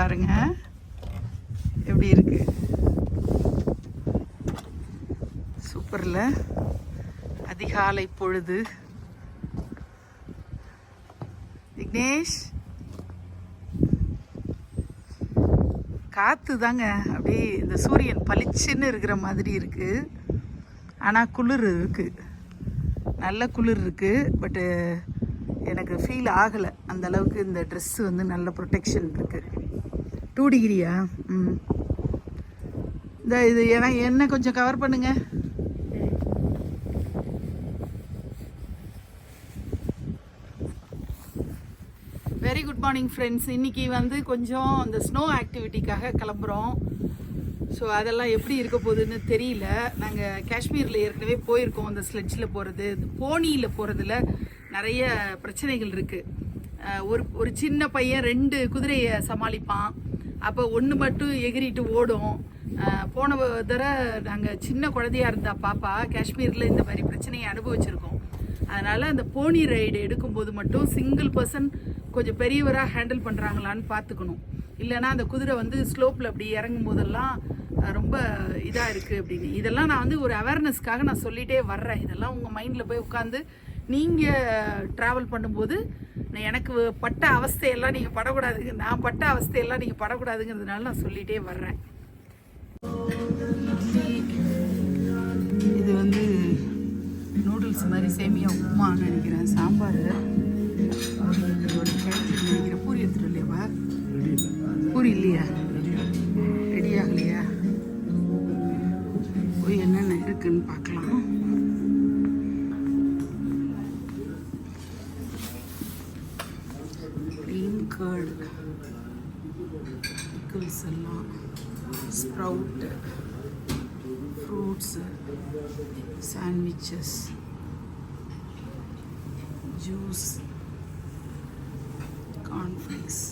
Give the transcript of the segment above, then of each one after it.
பாருங்க. எப்படி இருக்கு? சூப்பர்ல அதிகாலை பொழுது. விக்னேஷ்? காற்று தாங்க. அப்படியே இந்த சூரியன் பளிச்சுன்னு இருக்கிற மாதிரி இருக்கு. ஆனால் குளிர் இருக்கு. நல்ல குளிர் இருக்கு. பட்டு எனக்கு ஃபீல் ஆகலை. அந்த அளவுக்கு இந்த ட்ரெஸ்ஸு வந்து நல்ல ப்ரொடெக்ஷன் இருக்குது டூ டிகிரியா ம். இந்த இது ஏன்னா என்ன கொஞ்சம் கவர் பண்ணுங்க. வெரி குட் மார்னிங் ஃப்ரெண்ட்ஸ் இன்னைக்கு வந்து கொஞ்சம் இந்த ஸ்னோ ஆக்டிவிட்டிக்காக கிளம்புறோம். ஸோ அதெல்லாம் எப்படி இருக்க போகுதுன்னு தெரியல. நாங்கள் காஷ்மீரில் ஏற்கனவே போயிருக்கோம் அந்த ஸ்லெட்ஜில் போகிறது போனியில் போகிறதுல நிறைய பிரச்சனைகள் இருக்குது ஒரு ஒரு சின்ன பையன் ரெண்டு குதிரையை சமாளிப்பான். அப்போ ஒன்று மட்டும் எகிரிட்டு ஓடும். போன தடவை நாங்கள் சின்ன குழந்தையா இருந்தா பாப்பா காஷ்மீரில் இந்த மாதிரி பிரச்சனையை அனுபவிச்சிருக்கோம். அதனால் அந்த போனி ரைடு எடுக்கும்போது மட்டும் சிங்கிள் பர்சன் கொஞ்சம் பெரியவராக ஹேண்டில் பண்ணுறாங்களான்னு பார்த்துக்கணும். இல்லைன்னா அந்த குதிரை வந்து ஸ்லோப்பில் அப்படி இறங்கும் போதெல்லாம் ரொம்ப இதாக இருக்குது அப்படின்னு. இதெல்லாம் நான் வந்து ஒரு அவேர்னஸ்க்காக நான் சொல்லிகிட்டே வர்றேன். இதெல்லாம் உங்கள் மைண்டில் போய் உட்காந்து நீங்கள் ட்ராவல் பண்ணும்போது நான் எனக்கு பட்ட அவஸ்தையெல்லாம் நீங்கள் படக்கூடாதுங்க. நான் பட்ட அவஸ்தையெல்லாம் நீங்கள் படக்கூடாதுங்கிறதுனால நான் சொல்லிகிட்டே வர்றேன். இது வந்து நூடுல்ஸ் மாதிரி சேமியா உப்புமான்னு நினைக்கிறேன். சாம்பார். நினைக்கிறேன். பூரி எடுத்துட்டு இல்லையாவா பூரி இல்லையா? ரெடி ஆகலையா? போய் என்னென்ன இருக்குன்னு பார்க்கலாம். பிக்கிள்ஸ் எல்லாம் sprout fruits sandwiches juice cornflakes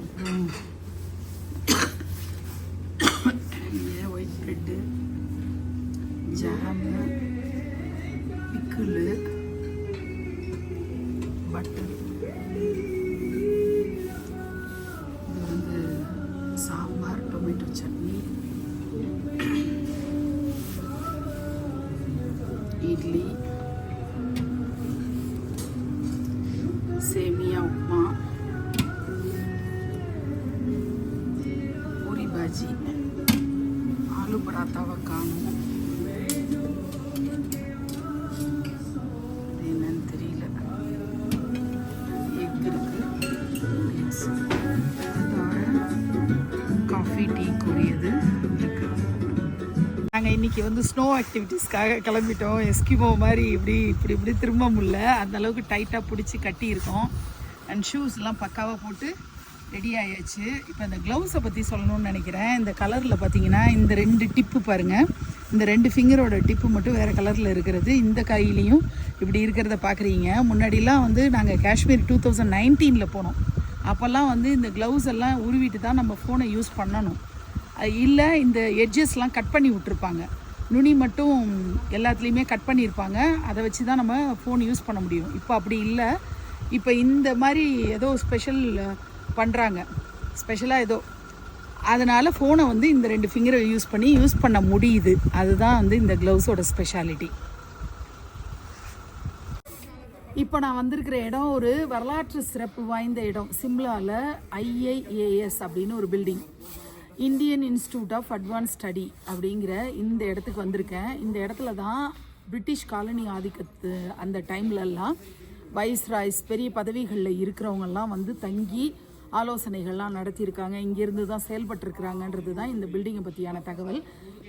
அப்புறம் ఇడ్లీ సేమియా ఉప్మా పూరి బాజీ ఆలు పరాతా వకాము இன்றைக்கி இன்னைக்கு வந்து ஸ்னோ ஆக்டிவிட்டீஸ்க்காக கிளம்பிட்டோம். எஸ்கிமோ மாதிரி இப்படி இப்படி இப்படி திரும்ப முடியல. அந்தளவுக்கு டைட்டாக பிடிச்சி கட்டியிருக்கோம் அண்ட் ஷூஸ்லாம் பக்காவாக போட்டு ரெடி ஆயாச்சு. இப்போ இந்த க்ளவுஸை பற்றி சொல்லணும்னு நினைக்கிறேன். இந்த கலரில் பார்த்தீங்கன்னா இந்த ரெண்டு டிப்பு பாருங்கள் இந்த ரெண்டு ஃபிங்கரோட டிப்பு மட்டும் வேறு கலரில் இருக்கிறது. இந்த கையிலையும் இப்படி இருக்கிறத பார்க்குறீங்க முன்னாடிலாம் வந்து நாங்கள் காஷ்மீர் டூ தௌசண்ட் நைன்டீனில் போனோம். அப்போல்லாம் வந்து இந்த க்ளவுஸ் எல்லாம் உருவிட்டு தான் நம்ம ஃபோனை யூஸ் பண்ணணும். இல்லை இந்த எட்ஜஸ்லாம் கட் பண்ணி விட்ருப்பாங்க நுனி மட்டும் எல்லாத்துலேயுமே கட் பண்ணியிருப்பாங்க அதை வச்சு தான் நம்ம ஃபோன் யூஸ் பண்ண முடியும். இப்போ அப்படி இல்லை. இப்போ இந்த மாதிரி ஏதோ ஸ்பெஷல் பண்ணுறாங்க ஸ்பெஷலாக ஏதோ. அதனால் ஃபோனை வந்து இந்த ரெண்டு ஃபிங்கரை யூஸ் பண்ணி யூஸ் பண்ண முடியுது. அதுதான் வந்து இந்த க்ளவுஸோட ஸ்பெஷாலிட்டி இப்போ நான் வந்திருக்கிற இடம் ஒரு வரலாற்று சிறப்பு வாய்ந்த இடம். சிம்லாவில் ஐஐஏஎஸ் அப்படின்னு ஒரு building Indian institute of advance study அப்படிங்கிற இந்த இடத்துக்கு வந்திருக்கேன். இந்த இடத்துல தான் பிரிட்டிஷ் காலனி ஆதிக்கத்து அந்த டைம்லலாம் வைஸ்ராய்ஸ் பெரிய பதவிகளில் இருக்கிறவங்கெல்லாம் வந்து தங்கி ஆலோசனைகள்லாம் நடத்தியிருக்காங்க. இங்கேருந்து தான் செயல்பட்டுருக்குறாங்கன்றது தான் இந்த பில்டிங்கை பற்றியான தகவல்.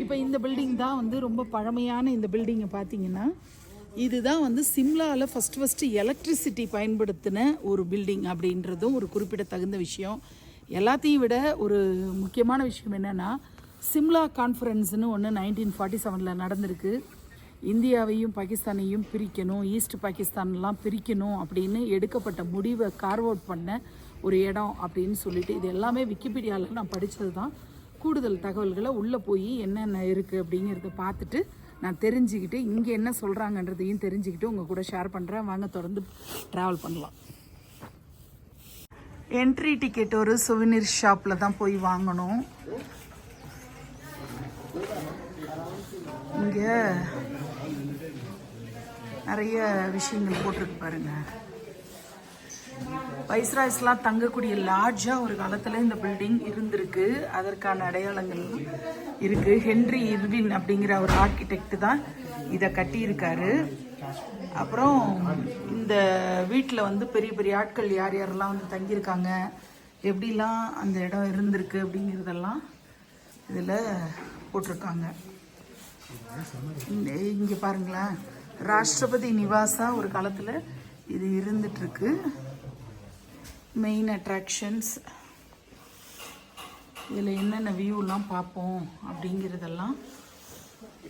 இப்போ இந்த பில்டிங் தான் வந்து ரொம்ப பழமையான இந்த பில்டிங்கை பார்த்தீங்கன்னா இதுதான் வந்து சிம்லாவில் ஃபஸ்ட் ஃபஸ்ட்டு எலக்ட்ரிசிட்டி பயன்படுத்தின ஒரு பில்டிங் அப்படின்றதும் ஒரு குறிப்பிடத்தகுந்த விஷயம். எல்லாத்தையும் விட ஒரு முக்கியமான விஷயம் என்னென்னா சிம்லா கான்ஃபரன்ஸ்னு ஒன்று நைன்டீன் ஃபார்ட்டி செவனில் நடந்திருக்கு. இந்தியாவையும் பாகிஸ்தானையும் பிரிக்கணும் ஈஸ்ட் பாகிஸ்தான்லாம் பிரிக்கணும் அப்படின்னு எடுக்கப்பட்ட முடிவை கார்வ் அவுட் பண்ண ஒரு இடம் அப்படின்னு சொல்லிட்டு இது எல்லாமே விக்கிபீடியாவில் நான் படித்தது தான் கூடுதல் தகவல்களை உள்ளே போய் என்னென்ன இருக்குது அப்படிங்கிறத பார்த்துட்டு நான் தெரிஞ்சுக்கிட்டு இங்கே என்ன சொல்கிறாங்கன்றதையும் தெரிஞ்சுக்கிட்டு உங்கள் கூட ஷேர் பண்ணுறேன் வாங்க தொடர்ந்து ட்ராவல் பண்ணலாம். என்ட்ரி டிக்கெட் ஒரு சுவினிர் ஷாப்பில் தான் போய் வாங்கணும். இங்கே நிறைய விஷயங்கள் போட்டிருக்கு பாருங்க. வைஸ்ராய்ஸ்லாம் தங்கக்கூடிய லார்ஜாக ஒரு காலத்தில் இந்த பில்டிங் இருந்திருக்கு. அதற்கான அடையாளங்கள் இருக்குது ஹென்ரி இர்வின் அப்படிங்கிற ஒரு ஆர்கிடெக்ட் தான் இதை கட்டியிருக்காரு. அப்புறம் இந்த வீட்டில் வந்து பெரிய பெரிய ஆட்கள் யார் யாரெல்லாம் வந்து தங்கியிருக்காங்க எப்படிலாம் அந்த இடம் இருந்திருக்கு அப்படிங்கிறதெல்லாம் இதில் போட்டிருக்காங்க. இங்கே பாருங்களேன். ராஷ்டிரபதி நிவாசா ஒரு காலத்தில் இது இருந்துட்டுருக்கு. மெயின் அட்ராக்ஷன்ஸ் இதில் என்னென்ன வியூலாம் பார்ப்போம் அப்படிங்கிறதெல்லாம்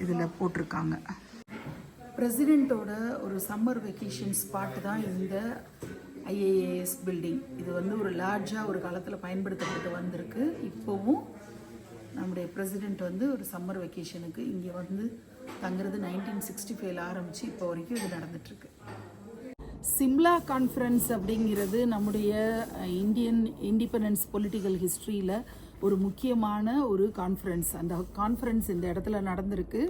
இதில் போட்டிருக்காங்க. பிரசிடெண்ட்டோட ஒரு சம்மர் வெக்கேஷன் ஸ்பாட் தான் இந்த ஐஏஏஎஸ் பில்டிங் இது வந்து ஒரு லார்ஜாக ஒரு காலத்தில் பயன்படுத்தப்பட்டு வந்திருக்கு. இப்போவும் நம்முடைய பிரசிடெண்ட் வந்து ஒரு சம்மர் வெக்கேஷனுக்கு இங்கே வந்து தங்குறது நைன்டீன் சிக்ஸ்டி ஃபைவ்ல ஆரம்பித்து இப்போ வரைக்கும் இது நடந்துட்டுருக்கு. சிம்லா கான்ஃபரன்ஸ் அப்படிங்கிறது நம்முடைய இந்தியன் இண்டிபெண்டன்ஸ் பொலிட்டிக்கல் ஹிஸ்ட்ரியில் ஒரு முக்கியமான ஒரு கான்ஃபரன்ஸ் அந்த கான்ஃபரன்ஸ் இந்த இடத்துல நடந்திருக்கு.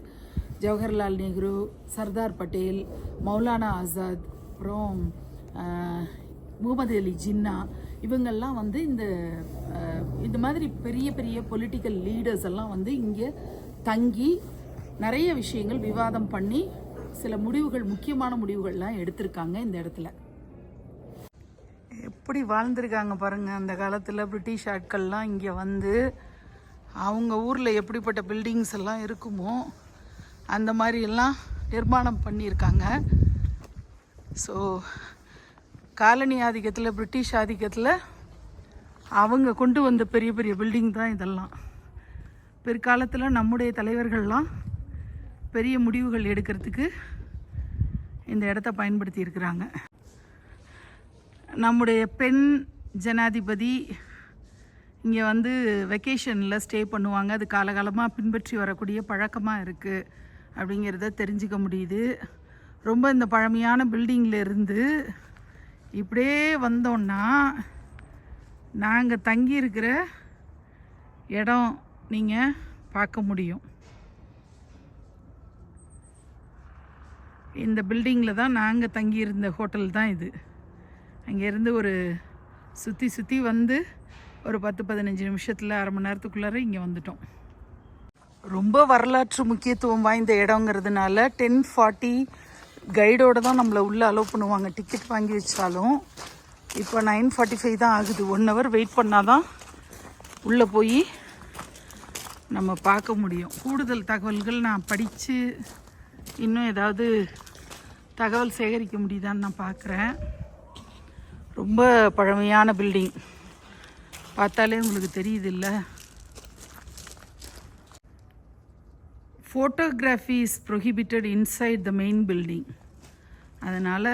ஜவஹர்லால் நேரு சர்தார் பட்டேல் மௌலானா ஆசாத் அப்புறம் முகமது அலி ஜின்னா இவங்கெல்லாம் வந்து இந்த இந்த மாதிரி பெரிய பெரிய பொலிட்டிக்கல் லீடர்ஸ் எல்லாம் வந்து இங்கே தங்கி நிறைய விஷயங்கள் விவாதம் பண்ணி சில முடிவுகள் முக்கியமான முடிவுகள்லாம் எடுத்திருக்காங்க இந்த இடத்துல. எப்படி வாழ்ந்திருக்காங்க பாருங்கள் அந்த காலத்தில் பிரிட்டிஷ் ஆட்கள்லாம் இங்கே வந்து அவங்க ஊரில் எப்படிப்பட்ட பில்டிங்ஸ் எல்லாம் இருக்குமோ அந்த மாதிரி எல்லாம் நிர்மாணம் பண்ணியிருக்காங்க. ஸோ காலனி ஆதிக்கத்தில் பிரிட்டிஷ் ஆதிக்கத்தில் அவங்க கொண்டு வந்த பெரிய பெரிய பில்டிங் தான் இதெல்லாம். பிற்காலத்தில் நம்முடைய தலைவர்கள்லாம் பெரிய முடிவுகள் எடுக்கிறதுக்கு இந்த இடத்த பயன்படுத்தி இருக்கிறாங்க நம்முடைய பெண் ஜனாதிபதி இங்கே வந்து வெக்கேஷனில் ஸ்டே பண்ணுவாங்க. அது காலகாலமாக பின்பற்றி வரக்கூடிய பழக்கமாக இருக்குது அப்படிங்கிறத தெரிஞ்சுக்க முடியுது. ரொம்ப இந்த பழமையான பில்டிங்கில் இருந்து இப்படியே வந்தோன்னா நாங்கள் தங்கியிருக்கிற இடம் நீங்கள் பார்க்க முடியும். இந்த பில்டிங்கில் தான் நாங்கள் தங்கியிருந்த ஹோட்டல் தான் இது. அங்கேருந்து ஒரு சுற்றி சுற்றி வந்து ஒரு பத்து பதினஞ்சு நிமிஷத்தில் அரை மணி நேரத்துக்குள்ளார இங்கே வந்துட்டோம். ரொம்ப வரலாற்று முக்கியத்துவம் வாய்ந்த இடங்கிறதுனால டென் ஃபார்ட்டி கைடோட தான் நம்மளை உள்ளே அலோவ் பண்ணுவாங்க. டிக்கெட் வாங்கி வச்சாலும் இப்போ நைன் ஃபார்ட்டி ஃபைவ் தான் ஆகுது. ஒன் ஹவர் வெயிட் பண்ணால் தான் உள்ளே போய் நம்ம பார்க்க முடியும். கூடுதல் தகவல்கள் நான் படித்து இன்னும் ஏதாவது தகவல் சேகரிக்க முடியுதான்னு நான் பார்க்குறேன். ரொம்ப பழமையான பில்டிங் பார்த்தாலே உங்களுக்கு தெரியுது இல்லை photography is prohibited inside the main building அதனால்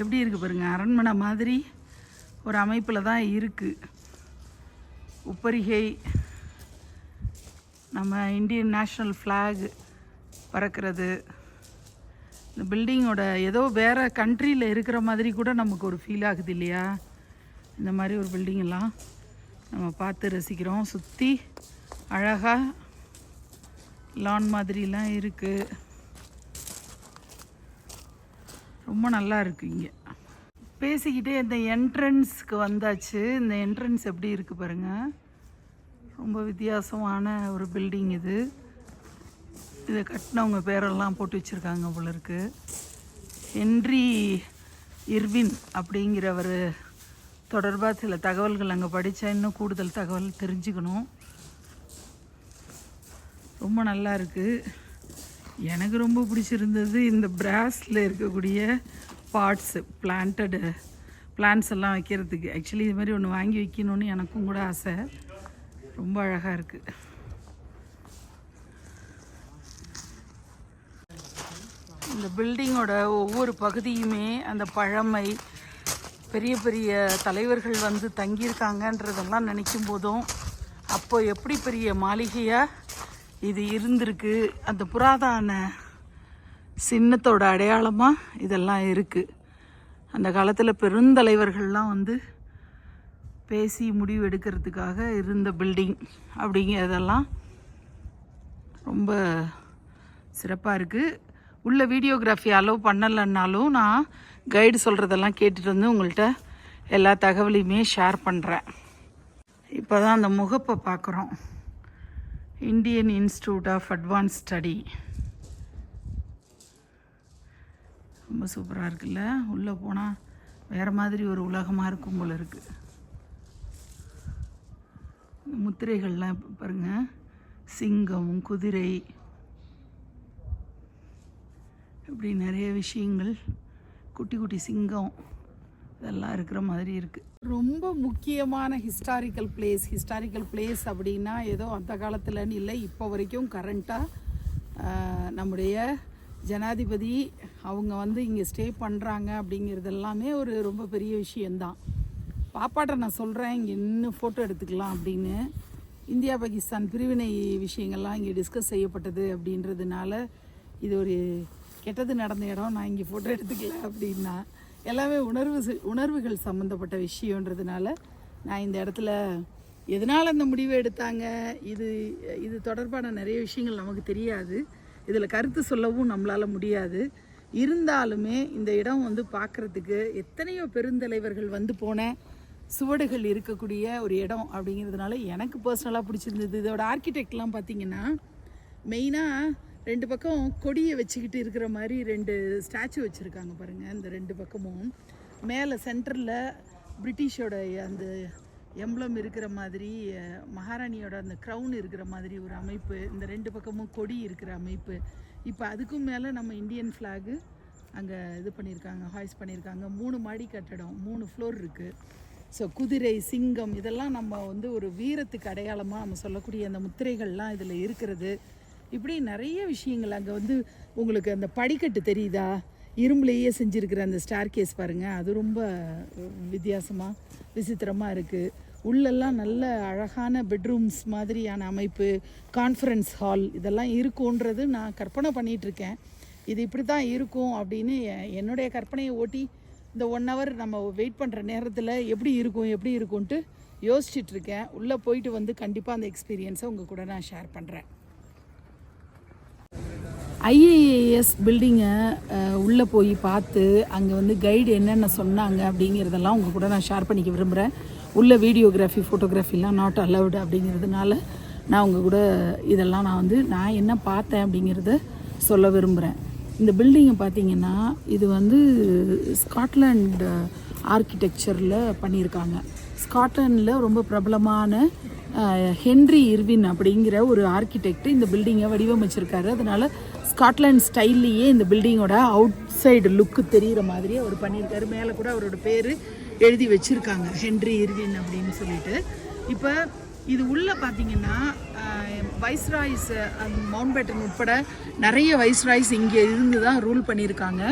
எப்படி இருக்குது பாருங்கள் அரண்மனை மாதிரி ஒரு அமைப்பில் தான் இருக்குது உப்பரிகை நம்ம இந்தியன் நேஷ்னல் ஃப்ளாக் பறக்கிறது. இந்த பில்டிங்கோட ஏதோ வேறு கண்ட்ரியில் இருக்கிற மாதிரி கூட நமக்கு ஒரு ஃபீல் ஆகுது இல்லையா? இந்த மாதிரி ஒரு பில்டிங்கெல்லாம் நம்ம பார்த்து ரசிக்கிறோம். சுற்றி அழகாக லான் மாதிரிலாம் இருக்குது ரொம்ப நல்லா இருக்குது இங்கே. பேசிக்கிட்டே இந்த என்ட்ரன்ஸ்க்கு வந்தாச்சு. இந்த என்ட்ரன்ஸ் எப்படி இருக்குது பாருங்கள் ரொம்ப வித்தியாசமான ஒரு பில்டிங் இது. இதை கட்டினவங்க பேரெல்லாம் போட்டு வச்சுருக்காங்க போல இருக்கு. ஹென்றி இர்வின் அப்படிங்கிறவர் தொடர்பாக சில தகவல்கள் அங்கே படித்தா இன்னும் கூடுதல் தகவல் தெரிஞ்சுக்கணும். ரொம்ப நல்லா இருக்குது எனக்கு ரொம்ப பிடிச்சிருந்தது இந்த பிராஸில் இருக்கக்கூடிய பார்ட்ஸு பிளான்டடு பிளான்ஸ் எல்லாம் வைக்கிறதுக்கு. ஆக்சுவலி இது மாதிரி ஒன்று வாங்கி வைக்கணும்னு எனக்கும் கூட ஆசை. ரொம்ப அழகாக இருக்குது இந்த பில்டிங்கோட ஒவ்வொரு பகுதியுமே அந்த பழமை பெரிய பெரிய தலைவர்கள் வந்து தங்கியிருக்காங்கன்றதெல்லாம் நினைக்கும் போதும் அப்போ எப்படி பெரிய மாளிகையாக இது இருந்திருக்கு. அந்த புராதான சின்னத்தோட அடையாளமாக இதெல்லாம் இருக்குது அந்த காலத்தில் பெருந்தலைவர்கள்லாம் வந்து பேசி முடிவு எடுக்கிறதுக்காக இருந்த பில்டிங் அப்படிங்கிறதெல்லாம் ரொம்ப சிறப்பாக இருக்குது உள்ள வீடியோகிராஃபி அலோவ் பண்ணலைன்னாலும் நான் கைடு சொல்கிறதெல்லாம் கேட்டுட்டு வந்து உங்கள்கிட்ட எல்லா தகவலையுமே ஷேர் பண்ணுறேன் இப்போ தான் அந்த முகப்பை பார்க்குறோம் Indian institute of advance study ரொம்ப சூப்பராக இருக்குல்ல? உள்ளே போனால் வேறு மாதிரி ஒரு உலகமாக இருக்கும் போல இருக்குது முத்திரைகள்லாம் பாருங்கள் சிங்கம் குதிரை. இப்படி நிறைய விஷயங்கள். குட்டி குட்டி சிங்கம். இதெல்லாம் இருக்கிற மாதிரி இருக்குது ரொம்ப முக்கியமான ஹிஸ்டாரிக்கல் பிளேஸ் ஹிஸ்டாரிக்கல் பிளேஸ் அப்படின்னா ஏதோ அந்த காலத்துலன்னு இல்லை இப்போ வரைக்கும் கரண்ட்டாக நம்முடைய ஜனாதிபதி அவங்க வந்து இங்கே ஸ்டே பண்ணுறாங்க அப்படிங்கிறது எல்லாமே ஒரு ரொம்ப பெரிய விஷயந்தான் பாப்பாட்ட நான் சொல்கிறேன் இங்கே இன்னும் ஃபோட்டோ எடுத்துக்கலாம் அப்படின்னு. இந்தியா பாகிஸ்தான் பிரிவினை விஷயங்கள்லாம் இங்கே டிஸ்கஸ் செய்யப்பட்டது அப்படின்றதுனால இது ஒரு கெட்டது நடந்த இடம் நான் இங்கே ஃபோட்டோ எடுத்துக்கல அப்படின்னா. எல்லாமே உணர்வு உணர்வுகள் சம்மந்தப்பட்ட விஷயன்றதுனால நான் இந்த இடத்துல எதனால் அந்த முடிவை எடுத்தாங்க? இது இது தொடர்பான நிறைய விஷயங்கள் நமக்கு தெரியாது. இதில் கருத்து சொல்லவும் நம்மளால் முடியாது. இருந்தாலுமே இந்த இடம் வந்து பார்க்குறதுக்கு எத்தனையோ பெருந்தலைவர்கள் வந்து போன சுவடுகள் இருக்கக்கூடிய ஒரு இடம் அப்படிங்கிறதுனால எனக்கு பர்சனலாக பிடிச்சிருந்தது. இதோட ஆர்கிடெக்ட்லாம் பார்த்திங்கன்னா மெயினாக ரெண்டு பக்கம் கொடியை வச்சுக்கிட்டு இருக்கிற மாதிரி ரெண்டு ஸ்டாச்சு வச்சுருக்காங்க பாருங்கள் இந்த ரெண்டு பக்கமும். மேலே சென்டரில் பிரிட்டிஷோட அந்த எம்ப்ளம் இருக்கிற மாதிரி மகாராணியோட அந்த க்ரௌன் இருக்கிற மாதிரி ஒரு அமைப்பு இந்த ரெண்டு பக்கமும் கொடி இருக்கிற அமைப்பு. இப்போ அதுக்கும் மேலே நம்ம இந்தியன் ஃப்ளாகு அங்கே இது பண்ணியிருக்காங்க ஹாய்ஸ் பண்ணியிருக்காங்க. மூணு மாடி கட்டடம் மூணு ஃப்ளோர் இருக்குது ஸோ குதிரை சிங்கம் இதெல்லாம் நம்ம வந்து ஒரு வீரத்துக்கு அடையாளமாக நம்ம சொல்லக்கூடிய அந்த முத்திரைகள்லாம் இதில் இருக்கிறது. இப்படி நிறைய விஷயங்கள் அங்கே வந்து உங்களுக்கு அந்த படிக்கட்டு தெரியுதா? இரும்புலேயே செஞ்சுருக்கிற அந்த ஸ்டார் கேஸ் பாருங்கள் அது ரொம்ப வித்தியாசமாக விசித்திரமாக இருக்குது உள்ளெல்லாம் நல்ல அழகான பெட்ரூம்ஸ் மாதிரியான அமைப்பு கான்ஃபரன்ஸ் ஹால் இதெல்லாம் இருக்குன்றது நான் கற்பனை பண்ணிகிட்ருக்கேன் இது இப்படி தான் இருக்கும் அப்படின்னு என்னுடைய கற்பனையை ஓட்டி இந்த ஒன் ஹவர் நம்ம வெயிட் பண்ணுற நேரத்தில் எப்படி இருக்கும் எப்படி இருக்கும்ன்ட்டு யோசிச்சுட்ருக்கேன் உள்ளே போயிட்டு வந்து கண்டிப்பாக அந்த எக்ஸ்பீரியன்ஸை உங்கள் கூட நான் ஷேர் பண்ணுறேன் ஐஏஏஎஸ் பில்டிங்கை உள்ளே போய் பார்த்து அங்கே வந்து கைடு என்னென்ன சொன்னாங்க அப்படிங்கிறதெல்லாம் உங்கள் கூட நான் ஷேர் பண்ணிக்க விரும்புகிறேன் உள்ள வீடியோகிராஃபி ஃபோட்டோகிராஃபிலாம் நாட் அலவுடு அப்படிங்கிறதுனால நான் உங்கள் கூட இதெல்லாம் நான் வந்து நான் என்ன பார்த்தேன் அப்படிங்கிறத சொல்ல விரும்புகிறேன் இந்த பில்டிங்கை பார்த்தீங்கன்னா இது வந்து ஸ்காட்லாண்ட் ஆர்கிடெக்சரில் பண்ணியிருக்காங்க. ஸ்காட்லாண்டில் ரொம்ப பிரபலமான ஹென்ரி ஹென்றி இர்வின் அப்படிங்கிற ஒரு ஆர்கிடெக்ட் இந்த பில்டிங்கை வடிவமைச்சிருக்காரு. அதனால ஸ்காட்லாண்ட் ஸ்டைல்லையே இந்த பில்டிங்கோட அவுட் சைடு லுக்கு தெரிகிற மாதிரி அவர் பண்ணியிருக்காரு. மேலே கூட அவரோட பேர் எழுதி வச்சுருக்காங்க ஹென்றி இர்வின் அப்படின்னு சொல்லிட்டு. இப்போ இது உள்ளே பார்த்தீங்கன்னா வைஸ்ராய்ஸ் மவுண்ட் பேட்டன் உட்பட நிறைய வைஸ்ராய்ஸ் இங்கே இருந்து தான் ரூல் பண்ணியிருக்காங்க.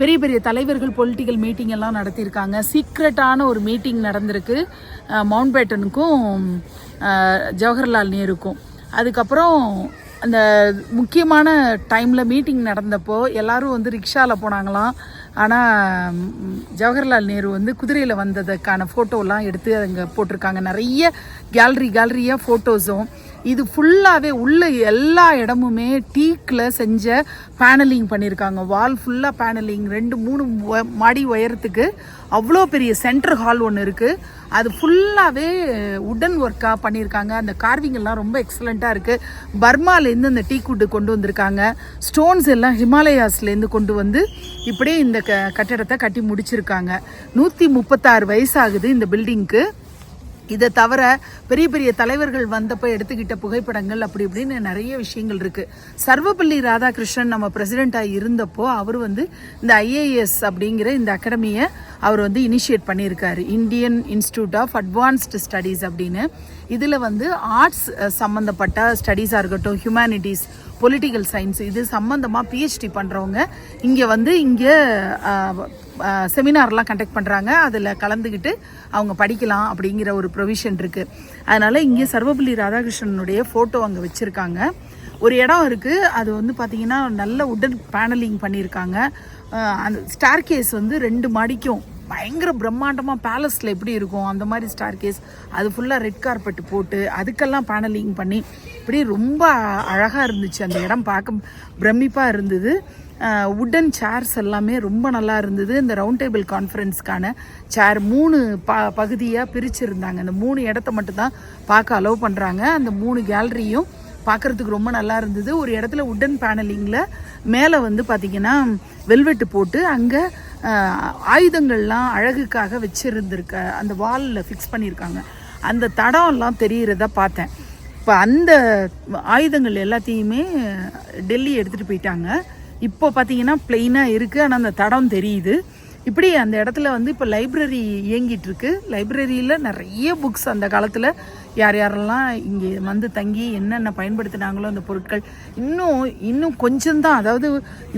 பெரிய பெரிய தலைவர்கள் பொலிட்டிக்கல் மீட்டிங் எல்லாம் நடத்தியிருக்காங்க. சீக்ரெட்டான ஒரு மீட்டிங் நடந்திருக்கு. மவுண்ட் பேட்டனுக்கும் ஜவஹர்லால் நேருக்கும். அதுக்கப்புறம் அந்த முக்கியமான டைமில் மீட்டிங் நடந்தப்போ எல்லாரும் வந்து ரிக்ஷாவில் போனாங்களாம். ஆனால் ஜவஹர்லால் நேரு வந்து குதிரையில் வந்ததுக்கான ஃபோட்டோலாம் எடுத்து அங்கே போட்டிருக்காங்க. நிறைய கேலரி கேலரியாக ஃபோட்டோஸும் இது ஃபுல்லாகவே உள்ள எல்லா இடமுமே டீக்கில் செஞ்ச பேனலிங் பண்ணியிருக்காங்க வால் ஃபுல்லாக பேனலிங் ரெண்டு மூணு மாடி உயரத்துக்கு. அவ்வளோ பெரிய சென்டர் ஹால் ஒன்று இருக்குது அது ஃபுல்லாகவே உடன் ஒர்க்காக பண்ணியிருக்காங்க. அந்த கார்விங்கெல்லாம் ரொம்ப எக்ஸலண்ட்டாக இருக்குது பர்மாலேருந்து அந்த டீ குட்டு கொண்டு வந்திருக்காங்க. ஸ்டோன்ஸ் எல்லாம் ஹிமாலயாஸ்லேருந்து கொண்டு வந்து இப்படியே இந்த க கட்டடத்தை கட்டி முடிச்சிருக்காங்க. நூற்றி முப்பத்தாறு வயசாகுது இந்த பில்டிங்க்கு இதை தவிர பெரிய பெரிய தலைவர்கள் வந்தப்போ எடுத்துக்கிட்ட புகைப்படங்கள் அப்படி இப்படின்னு நிறைய விஷயங்கள் இருக்குது சர்வப்பள்ளி ராதாகிருஷ்ணன் நம்ம பிரசிடெண்ட்டாக இருந்தப்போ அவர் வந்து இந்த ஐஏஎஸ் அப்படிங்கிற இந்த அகாடமியை அவர் வந்து இனிஷியேட் பண்ணியிருக்காரு. Indian institute of advanced studies அப்படின்னு. இதில் வந்து ஆர்ட்ஸ் சம்மந்தப்பட்ட ஸ்டடீஸாக இருக்கட்டும் ஹியூமனிட்டிஸ் பொலிட்டிக்கல் சயின்ஸ் இது சம்மந்தமாக பிஹெச்டி பண்ணுறவங்க இங்கே வந்து இங்கே செமினார்லாம் கண்டக்ட் பண்ணுறாங்க அதில் கலந்துக்கிட்டு அவங்க படிக்கலாம் அப்படிங்கிற ஒரு ப்ரொவிஷன் இருக்குது அதனால் இங்கே சர்வபள்ளி ராதாகிருஷ்ணனுடைய ஃபோட்டோ அங்கே வச்சுருக்காங்க. ஒரு இடம் இருக்குது அது வந்து பார்த்திங்கன்னா நல்ல உடன் பேனலிங் பண்ணியிருக்காங்க அந்த ஸ்டார் கேஸ் வந்து ரெண்டு மாடிக்கும். பயங்கர பிரம்மாண்டமாக பேலஸில் எப்படி இருக்கும்? அந்த மாதிரி ஸ்டார் கேஸ் அது ஃபுல்லாக ரெட் கார்பெட் போட்டு அதுக்கெல்லாம் பேனலிங் பண்ணி இப்படி ரொம்ப அழகாக இருந்துச்சு. அந்த இடம் பார்க்க பிரமிப்பாக இருந்தது. உட்டன் சேர்ஸ் எல்லாமே ரொம்ப நல்லா இருந்தது. இந்த ரவுண்ட் டேபிள் கான்ஃபரன்ஸ்க்கான சேர் மூணு ப பகுதியாக பிரிச்சுருந்தாங்க. அந்த மூணு இடத்த மட்டும்தான் பார்க்க அலோவ் பண்ணுறாங்க அந்த மூணு கேலரியும் பார்க்குறதுக்கு ரொம்ப நல்லா இருந்தது. ஒரு இடத்துல உட்டன் பேனலிங்கில் மேலே வந்து பார்த்திங்கன்னா வெல்வெட்டு போட்டு அங்கே ஆயுதங்கள்லாம் அழகுக்காக வச்சுருந்துருக்க அந்த வாலில் ஃபிக்ஸ் பண்ணியிருக்காங்க அந்த தடம்லாம் தெரிகிறத பார்த்தேன். இப்போ அந்த ஆயுதங்கள் எல்லாத்தையுமே டெல்லி எடுத்துகிட்டு போயிட்டாங்க. இப்போ பார்த்தீங்கன்னா பிளெயினாக இருக்குது ஆனால் அந்த தடம் தெரியுது. இப்படி அந்த இடத்துல வந்து இப்போ லைப்ரரி இயங்கிட்டுருக்கு லைப்ரரியில் நிறைய புக்ஸ் அந்த காலத்தில் யார் யாரெல்லாம் இங்கே வந்து தங்கி என்னென்ன பயன்படுத்தினாங்களோ அந்த பொருட்கள். இன்னும் இன்னும் கொஞ்சம்தான். அதாவது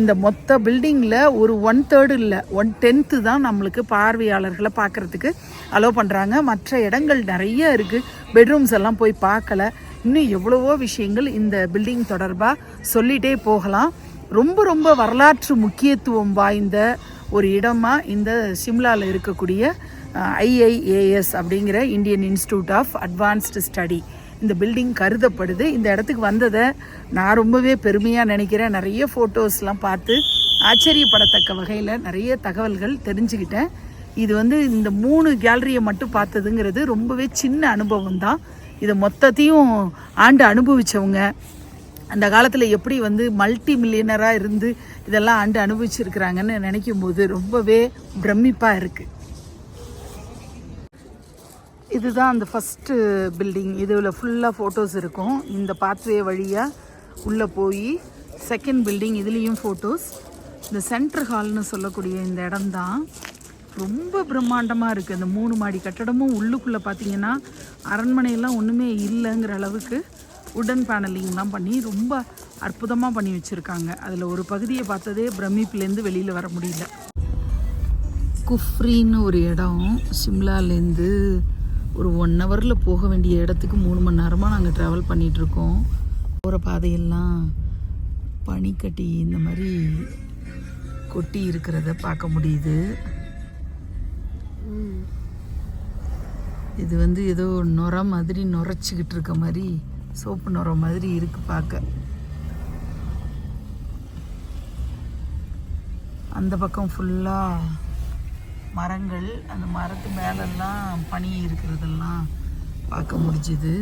இந்த மொத்த பில்டிங்கில் ஒரு ஒன் தேர்டு இல்லை ஒன் டென்த்து தான் நம்மளுக்கு பார்வையாளர்களை பார்க்குறதுக்கு அலோவ் பண்ணுறாங்க மற்ற இடங்கள் நிறைய இருக்குது பெட்ரூம்ஸ் எல்லாம் போய் பார்க்கல. இன்னும் எவ்வளவோ விஷயங்கள் இந்த பில்டிங் தொடர்பாக சொல்லிகிட்டே போகலாம். ரொம்ப ரொம்ப வரலாற்று முக்கியத்துவம் வாய்ந்த ஒரு இடமாக இந்த சிம்லாவில் இருக்கக்கூடிய ஐஐஏஎஸ் அப்படிங்கிற Indian institute of advanced study. இந்த பில்டிங் கருதப்படுது. இந்த இடத்துக்கு வந்ததை நான் ரொம்பவே பெருமையாக நினைக்கிறேன். நிறைய ஃபோட்டோஸ்லாம் பார்த்து ஆச்சரியப்படத்தக்க வகையில் நிறைய தகவல்கள் தெரிஞ்சுக்கிட்டேன். இது வந்து இந்த மூணு கேலரியை மட்டும் பார்த்ததுங்கிறது ரொம்பவே சின்ன அனுபவம் தான் இதை மொத்தத்தையும் ஆண்டு அனுபவித்தவங்க அந்த காலத்தில் எப்படி வந்து மல்டி மில்லியனராக இருந்து இதெல்லாம் ஆண்டு அனுபவிச்சிருக்கிறாங்கன்னு நினைக்கும் போது ரொம்பவே பிரமிப்பாக இருக்குது இதுதான் அந்த ஃபஸ்ட்டு பில்டிங் இதில் ஃபுல்லாக ஃபோட்டோஸ் இருக்கும். இந்த பாத்வே வழியாக உள்ளே போய் செகண்ட் பில்டிங் இதுலேயும் ஃபோட்டோஸ் இந்த சென்ட்ரு ஹால்னு சொல்லக்கூடிய இந்த இடம்தான் ரொம்ப பிரம்மாண்டமாக இருக்குது அந்த மூணு மாடி கட்டடமும் உள்ளுக்குள்ளே பார்த்தீங்கன்னா அரண்மனையெல்லாம் ஒன்றுமே இல்லைங்கிற அளவுக்கு உடன் பேனலிங்லாம் பண்ணி ரொம்ப அற்புதமாக பண்ணி வச்சுருக்காங்க. அதில் ஒரு பகுதியை பார்த்ததே பிரமிப்புலேருந்து வெளியில் வர முடியல. குஃப்ரின்னு ஒரு இடம் சிம்லாலேருந்து ஒரு ஒன் ஹவரில் போக வேண்டிய இடத்துக்கு மூணு மணி நேரமாக நாங்கள் ட்ராவல் பண்ணிகிட்ருக்கோம் போகிற பாதையெல்லாம் பனிக்கட்டி இந்த மாதிரி கொட்டி இருக்கிறத பார்க்க முடியுது. இது வந்து ஏதோ நுர மாதிரி நுரைச்சிக்கிட்டு இருக்க மாதிரி சோப்பு நுற மாதிரி இருக்கு பார்க்க அந்த பக்கம் ஃபுல்லாக மரங்கள் அந்த மரத்து மேலெல்லாம் பனி இருக்கிறதெல்லாம் பார்க்க முடிஞ்சுது.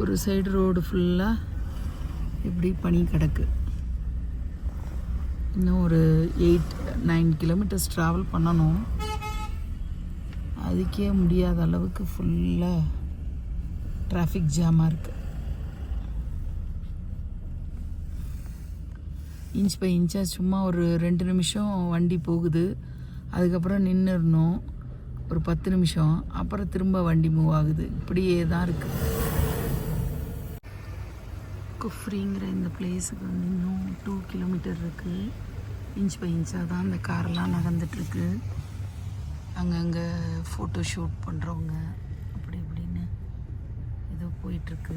ஒரு சைடு ரோடு ஃபுல்லாக இப்படி பனி கிடக்கு. இன்னும் ஒரு எயிட் நைன் கிலோமீட்டர்ஸ் ட்ராவல் பண்ணணும். அதுக்கே முடியாத அளவுக்கு ஃபுல்லாக டிராஃபிக் ஜாமாக இருக்குது இன்ச் பை இன்ச்சாக சும்மா ஒரு ரெண்டு நிமிஷம் வண்டி போகுது. அதுக்கப்புறம் நின்றுடணும் ஒரு பத்து நிமிஷம். அப்புறம் திரும்ப வண்டி மூவ் ஆகுது. இப்படியே தான் இருக்குது குஃப்ரிங்கிற இந்த பிளேஸுக்கு வந்து இன்னும் டூ கிலோமீட்டர் இருக்குது இன்ச் பை இன்ச்சாக தான் அந்த காரெல்லாம் நகர்ந்துட்டுருக்கு அங்கங்கே ஃபோட்டோ ஷூட் பண்ணுறவங்க போயிட்டுருக்கு.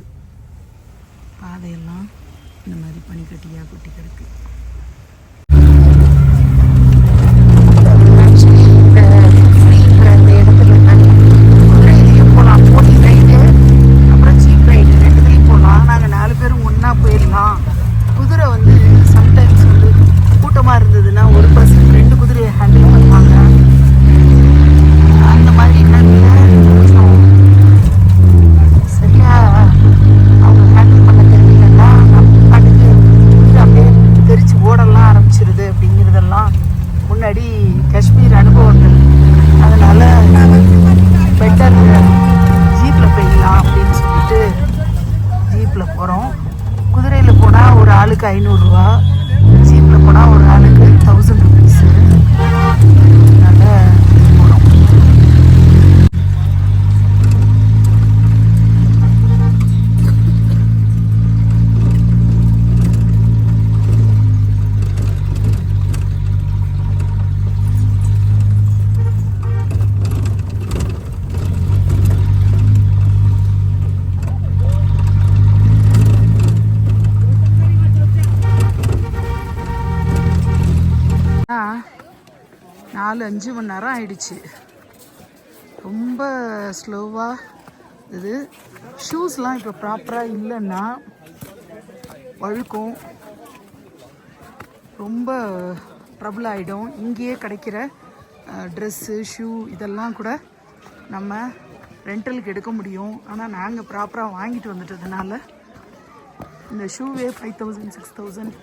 பாதையெல்லாம் இந்த மாதிரி பனிக்கட்டியாக கொட்டி கிடக்கு. போகிறோம் குதிரையில் போனால் ஒரு ஆளுக்கு ஐநூறுரூவா அஞ்சு ஆயிடுச்சு. ரொம்ப ஸ்லோவாக இது. ஷூஸ்லாம் இப்போ ப்ராப்பராக இல்லைன்னா வழுக்கும். ரொம்ப ட்ரபுள் ஆகிடும் இங்கேயே கிடைக்கிற ட்ரெஸ்ஸு ஷூ இதெல்லாம் கூட நம்ம ரெண்டலுக்கு எடுக்க முடியும். ஆனால் நாங்கள் ப்ராப்பராக வாங்கிட்டு வந்துட்டதுனால இந்த ஷூவே ஃபைவ் தௌசண்ட் சிக்ஸ் தௌசண்ட்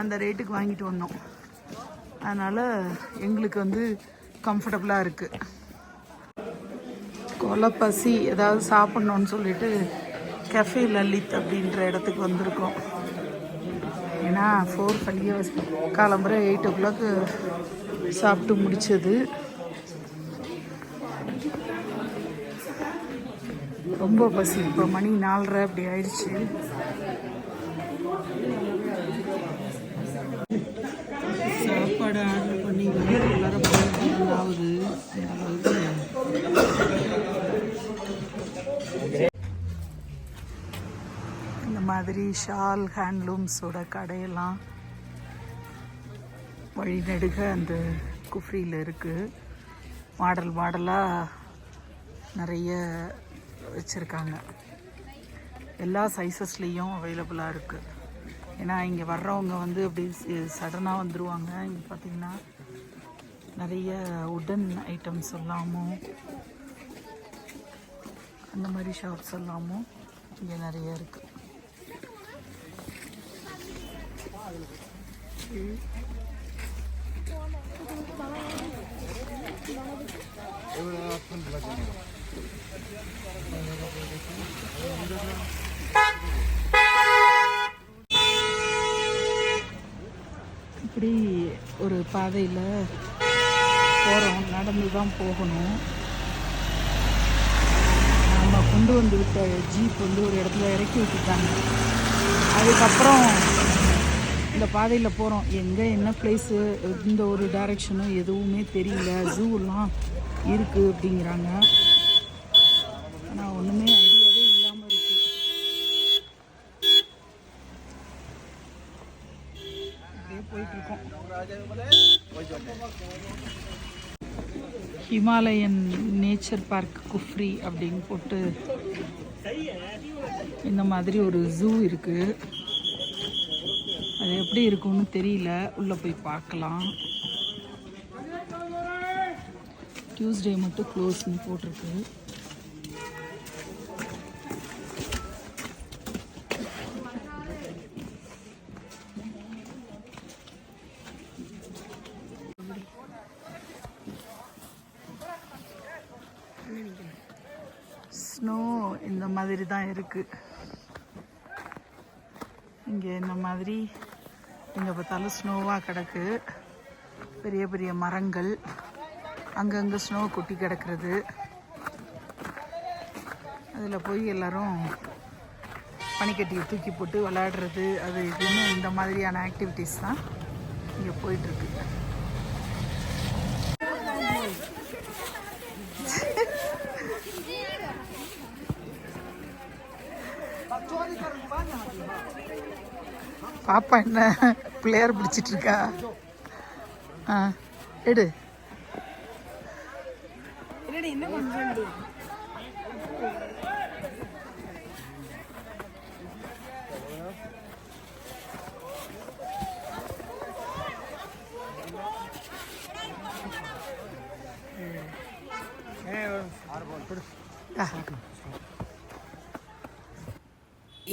அந்த ரேட்டுக்கு வாங்கிட்டு வந்தோம். அதனால் எங்களுக்கு வந்து கம்ஃபர்டபுளாக இருக்குது கொலை பசி ஏதாவது சாப்பிட்ணுன்னு சொல்லிட்டு கெஃபே லலித் அப்படின்ற இடத்துக்கு வந்திருக்கோம். ஏன்னா ஃபோர் ஃபைவ் இயர்ஸ் காலம்புரை எயிட் ஓ கிளாக்கு சாப்பிட்டு முடிச்சது. ரொம்ப பசி. இப்போ மணி நாலரை அப்படி ஆயிடுச்சு. சாப்பாடு ஆர்டர் அதாவது இந்த மாதிரி ஷால் ஹேண்ட்லூம்ஸோட கடையெல்லாம் வழிநெடுக அந்த குஃப்ரியில் இருக்குது மாடல் மாடலாக நிறைய வச்சுருக்காங்க. எல்லா சைஸஸ்லேயும் அவைலபிளாக இருக்குது ஏன்னா இங்கே வர்றவங்க வந்து அப்படி சடனாக வந்துடுவாங்க இங்கே பார்த்தீங்கன்னா நிறைய உடன் ஐட்டம்ஸ் எல்லாமும் அந்த மாதிரி ஷாப்ஸ் எல்லாமும் இங்கே நிறைய இருக்குது இப்படி ஒரு பாதையில் போகிறோம் நடந்து தான் போகணும். நம்ம கொண்டு வந்து விட்ட ஜீப் வந்து ஒரு இடத்துல இறக்கி விட்டுட்டாங்க. அதுக்கப்புறம் இந்த பாதையில் போகிறோம் எங்கே என்ன பிளேஸு இந்த ஒரு டைரெக்ஷனும் எதுவுமே தெரியல. ஜூலாம் இருக்குது அப்படிங்கிறாங்க ஆனால் ஒன்றுமே ஐடியாவே இல்லாமல் இருக்குது அப்படியே போயிட்டுருக்கோம் ஹிமாலயன் நேச்சர் பார்க் குஃப்ரி அப்படின்னு போட்டு இந்த மாதிரி ஒரு ஜூ இருக்குது அது எப்படி இருக்கும்னு தெரியல. உள்ளே போய் பார்க்கலாம். டியூஸ்டே மட்டும் க்ளோஸ்ன்னு போட்டிருக்கு. ஸ்னோ இந்த மாதிரி தான் இருக்குது இங்கே இந்த மாதிரி? எங்கே பார்த்தாலும் ஸ்னோவாக கிடக்கு. பெரிய பெரிய மரங்கள். அங்கங்கே ஸ்னோ கொட்டி கிடக்கிறது. அதில் போய் எல்லோரும் பனிக்கட்டியை தூக்கி போட்டு விளையாடுறது. அது இதுன்னு இந்த மாதிரியான ஆக்டிவிட்டீஸ் தான் இங்கே போயிட்டுருக்கு பாப்பா என்ன பிள்ளையார் பிடிச்சிட்டு இருக்கா ஆ எடு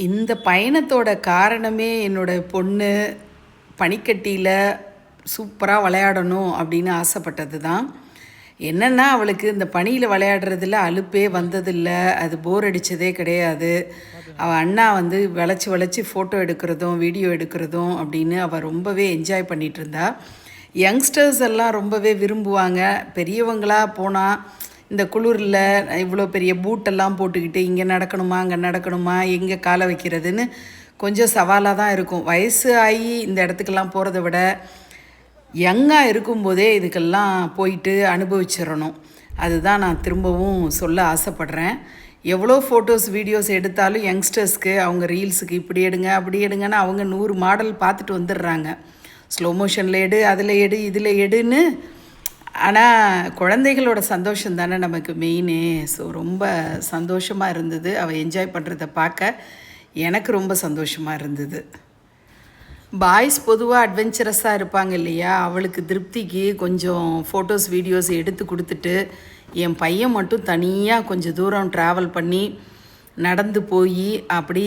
இந்த பயணத்தோட காரணமே என்னோட பொண்ணு பனிக்கட்டியில் சூப்பராக விளையாடணும் அப்படின்னு ஆசைப்பட்டது தான் என்னென்னா அவளுக்கு இந்த பனியில் விளையாடுறதுல அலுப்பே வந்ததில்லை. அது போர் அடித்ததே கிடையாது. அவள் அண்ணா வந்து விளைச்சி வளைச்சி ஃபோட்டோ எடுக்கிறதும் வீடியோ எடுக்கிறதும் அப்படின்னு அவள் ரொம்பவே என்ஜாய் பண்ணிகிட்டு இருந்தா. யங்ஸ்டர்ஸ் எல்லாம் ரொம்பவே விரும்புவாங்க. பெரியவங்களாக போனால் இந்த குளிரில் இவ்வளோ பெரிய பூட்டெல்லாம் போட்டுக்கிட்டு இங்கே நடக்கணுமா அங்கே நடக்கணுமா எங்கே காலை வைக்கிறதுன்னு கொஞ்சம் சவாலாக தான் இருக்கும். வயசு ஆகி இந்த இடத்துக்கெல்லாம் போகிறத விட யங்காக இருக்கும்போதே இதுக்கெல்லாம் போயிட்டு அனுபவிச்சிடணும் அதுதான் நான் திரும்பவும் சொல்ல ஆசைப்பட்றேன். எவ்வளோ ஃபோட்டோஸ் வீடியோஸ் எடுத்தாலும் யங்ஸ்டர்ஸ்க்கு அவங்க ரீல்ஸுக்கு இப்படி எடுங்க அப்படி எடுங்கன்னு அவங்க நூறு மாடல் பார்த்துட்டு வந்துடுறாங்க. ஸ்லோ மோஷனில் எடு அதில் எடு இதில் எடுன்னு ஆனால் குழந்தைகளோட சந்தோஷம் தானே நமக்கு மெயினே ஸோ ரொம்ப சந்தோஷமாக இருந்தது. அவள் என்ஜாய் பண்ணுறத பார்க்க எனக்கு ரொம்ப சந்தோஷமாக இருந்தது. பாய்ஸ் பொதுவாக அட்வென்ச்சரஸாக இருப்பாங்க இல்லையா? அவளுக்கு திருப்திக்கு கொஞ்சம் ஃபோட்டோஸ் வீடியோஸ் எடுத்து கொடுத்துட்டு என் பையன் மட்டும் தனியாக கொஞ்சம் தூரம் ட்ராவல் பண்ணி நடந்து போய் அப்படி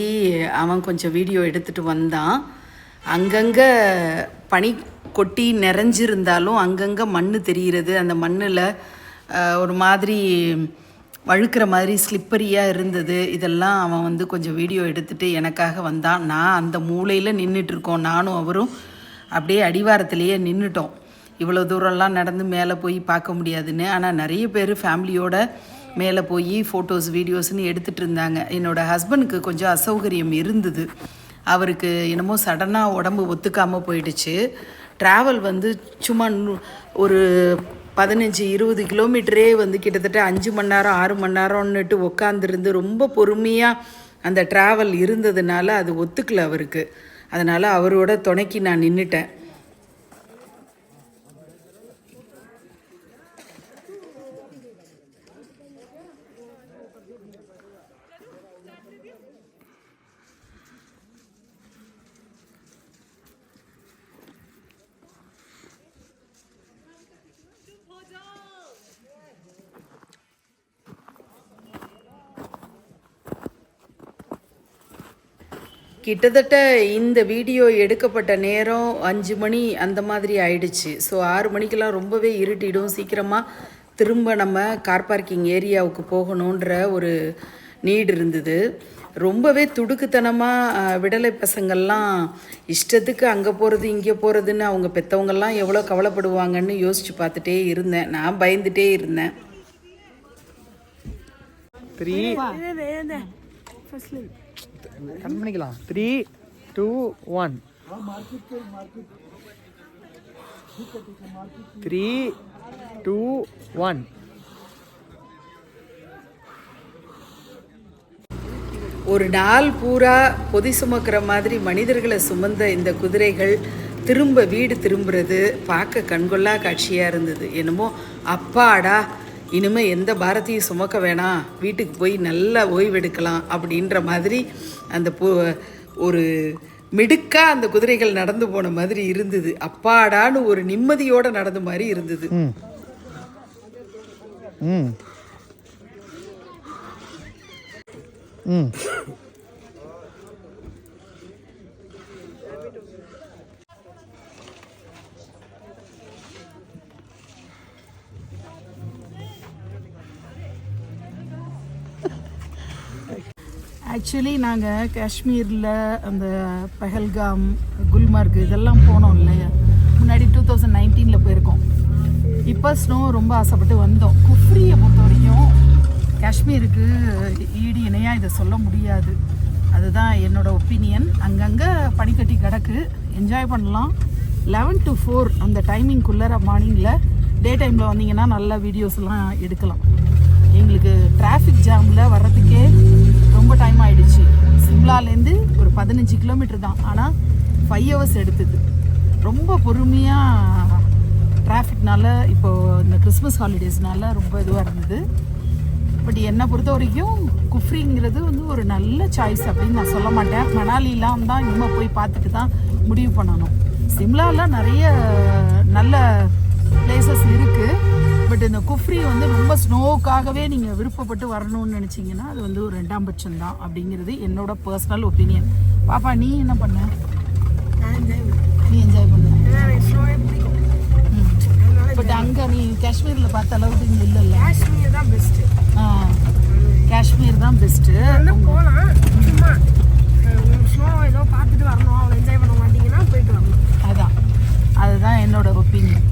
அவன் கொஞ்சம் வீடியோ எடுத்துகிட்டு வந்தான். அங்கங்கே பனி கொட்டி நிறைஞ்சிருந்தாலும் அங்கங்கே மண் தெரிகிறது. அந்த மண்ணில் ஒரு மாதிரி வழுக்கிற மாதிரி ஸ்லிப்பரியாக இருந்தது. இதெல்லாம் அவன் வந்து கொஞ்சம் வீடியோ எடுத்துகிட்டு எனக்காக வந்தான். நான் அந்த மூலையில் நின்றுட்டுருக்கோம் நானும் அவரும் அப்படியே அடிவாரத்திலேயே நின்றுட்டோம் இவ்வளோ தூரம்லாம் நடந்து மேலே போய் பார்க்க முடியாதுன்னு. ஆனால் நிறைய பேர் ஃபேமிலியோட மேலே போய் ஃபோட்டோஸ் வீடியோஸ்னு எடுத்துகிட்டு இருந்தாங்க. என்னோடய ஹஸ்பண்டுக்கு கொஞ்சம் அசௌகரியம் இருந்தது. அவருக்கு என்னமோ சடனாக உடம்பு ஒத்துக்காமல் போயிடுச்சு. ட்ராவல் வந்து சும்மா ஒரு பதினஞ்சு இருபது கிலோமீட்டரே வந்து கிட்டத்தட்ட அஞ்சு மணி நேரம் ஆறு மணி நேரம்னுட்டு உட்காந்துருந்து ரொம்ப பொறுமையாக அந்த ட்ராவல் இருந்ததுனால அது ஒத்துக்கல அவருக்கு. அதனால் அவரோட துணைக்கு நான் நின்றுட்டேன் கிட்டத்தட்ட இந்த வீடியோ எடுக்கப்பட்ட நேரம் அஞ்சு மணி அந்த மாதிரி ஆயிடுச்சு. ஸோ ஆறு மணிக்கெல்லாம் ரொம்பவே இருட்டிடும். சீக்கிரமாக திரும்ப நம்ம கார் பார்க்கிங் ஏரியாவுக்கு போகணுன்ற ஒரு நீடு இருந்தது. ரொம்பவே துடுக்குத்தனமாக விடலை பசங்கள்லாம் இஷ்டத்துக்கு அங்கே போகிறது இங்கே போகிறதுன்னு அவங்க பெற்றவங்கெல்லாம் எவ்வளோ கவலைப்படுவாங்கன்னு யோசித்து பார்த்துட்டே இருந்தேன். நான் பயந்துட்டே இருந்தேன். கட் பண்ணிக்கலாம். Three two one three two one ஒரு நாள் பூரா பொதி சுமக்கிற மாதிரி மனிதர்களை சுமந்த இந்த குதிரைகள் திரும்ப வீடு திரும்புறது பார்க்க கண்கொள்ளா காட்சியாக இருந்தது. என்னமோ அப்பாடா இனிமே எந்த பாரத்தையும் சுமக்க வேணாம். வீட்டுக்கு போய் நல்லா ஓய்வெடுக்கலாம் அப்படின்ற மாதிரி அந்த பு ஒரு மிடுக்கா அந்த குதிரைகள் நடந்து போன மாதிரி இருந்தது. அப்பாடான்னு ஒரு நிம்மதியோட நடந்த மாதிரி இருந்தது. ம். ம். ஆக்சுவலி நாங்கள் காஷ்மீரில் அந்த பஹல்காம் குல்மார்க் இதெல்லாம் போனோம் இல்லையா? முன்னாடி டூ தௌசண்ட் நைன்டீனில் போயிருக்கோம். இப்போ ஸ்னோ ரொம்ப ஆசைப்பட்டு வந்தோம். குஃப்ரியை பொறுத்த வரைக்கும் காஷ்மீருக்கு ஈடு இணையாக இதை சொல்ல முடியாது. அதுதான் என்னோடய ஒப்பீனியன் அங்கங்கே பனிக்கட்டி கிடக்கு. என்ஜாய் பண்ணலாம். லெவன் டு ஃபோர் அந்த டைமிங்குள்ளே மார்னிங்கில் டே டைமில் வந்தீங்கன்னா நல்ல வீடியோஸ்லாம் எடுக்கலாம். எங்களுக்கு டிராஃபிக் ஜாமில் வர்றதுக்கே ரொம்ப டைம் ஆயிடுச்சு. சிம்லாலேருந்து ஒரு பதினஞ்சு கிலோமீட்டர் தான். ஆனால் ஃபைவ் ஹவர்ஸ் எடுத்தது. ரொம்ப பொறுமையாக டிராஃபிக்னால இப்போது இந்த கிறிஸ்மஸ் ஹாலிடேஸ்னால ரொம்ப இதுவாக இருந்தது. பட் என்னை பொறுத்த வரைக்கும் குஃப்ரிங்கிறது வந்து ஒரு நல்ல சாய்ஸ் அப்படின்னு நான் சொல்ல மாட்டேன். மணாலிலாம் தான் இனிமேல் போய் பார்த்துட்டு தான் முடிவு பண்ணணும். சிம்லாவில் நிறைய நல்ல பிளேசஸ் இருக்குது பட் இந்த குஃப்ரி வந்து ரொம்ப ஸ்னோவுக்காகவே நீங்கள் விருப்பப்பட்டு வரணும்னு நினச்சிங்கன்னா அது வந்து ஒரு ரெண்டாம் பட்சம் தான் அப்படிங்கிறது என்னோட பர்சனல் ஒப்பீனியன் பாப்பா நீ என்ன பண்ண? நீ என்ஜாய் பண்ண. பட் அங்கே நீ காஷ்மீரில் பார்த்த அளவுக்கு இங்கே இல்லை காஷ்மீர் தான் பெஸ்ட்டு ஆ. காஷ்மீர் தான் பெஸ்ட்டு போகலாம் சும்மா ஸ்னோ ஏதோ பார்த்துட்டு வரணும். அவ்வளோ என்ஜாய் பண்ண மாட்டிங்கன்னா போயிட்டு வரணும் அதுதான் அதுதான் என்னோட ஒப்பீனியன்